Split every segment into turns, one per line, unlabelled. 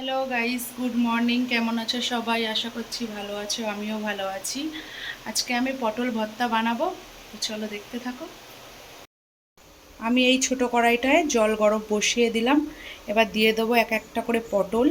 Hello guys good morning কেমন আছো সবাই? আশা করছি ভালো আছো, আমিও ভালো আছি। আজকে আমি পটল ভর্তা বানাবো। চলো দেখতে থাকো। আমি এই ছোট কড়াইটায় জল গরম বসিয়ে দিলাম। এবার দিয়ে দেবো এক একটা করে পটল।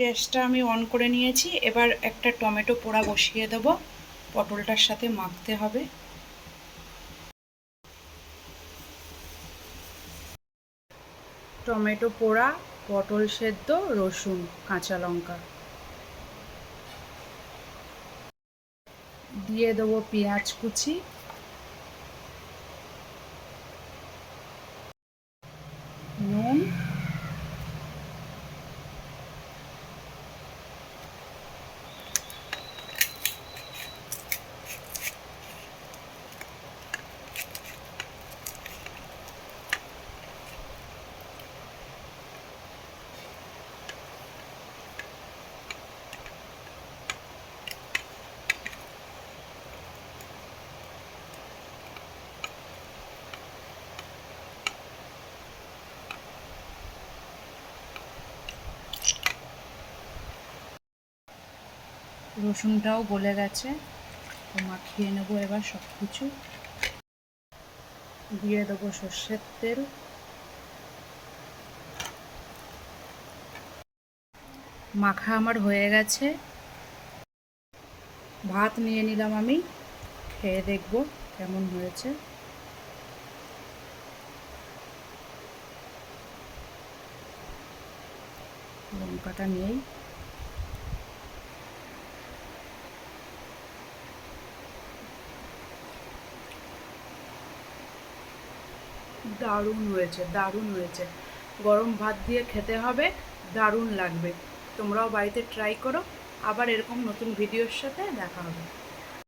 গ্যাসটা আমি অন করে নিয়েছি। এবার একটা টমেটো পোড়া বসিয়ে দেবো। পটলটার সাথে মাখতে হবে। টমেটো পোড়া, পটল সেদ্ধ, রসুন, কাঁচা লঙ্কা। দিয়ে দেবো পেঁয়াজ কুচি। রসুনটাও গলে গেছে। তো মাখিয়ে নেব এবার সব কিছু দিয়ে দেবো সর্ষের তেল। মাখা আমার হয়ে গেছে। ভাত নিয়ে নিলাম আমি। খেয়ে দেখব কেমন হয়েছে। লঙ্কাটা নিয়েই দারুণ হয়েছে দারুণ হয়েছে। গরম ভাত দিয়ে খেতে হবে, দারুণ লাগবে। তোমরাও বাড়িতে ট্রাই করো। আবার এরকম নতুন ভিডিওর সাথে দেখা হবে।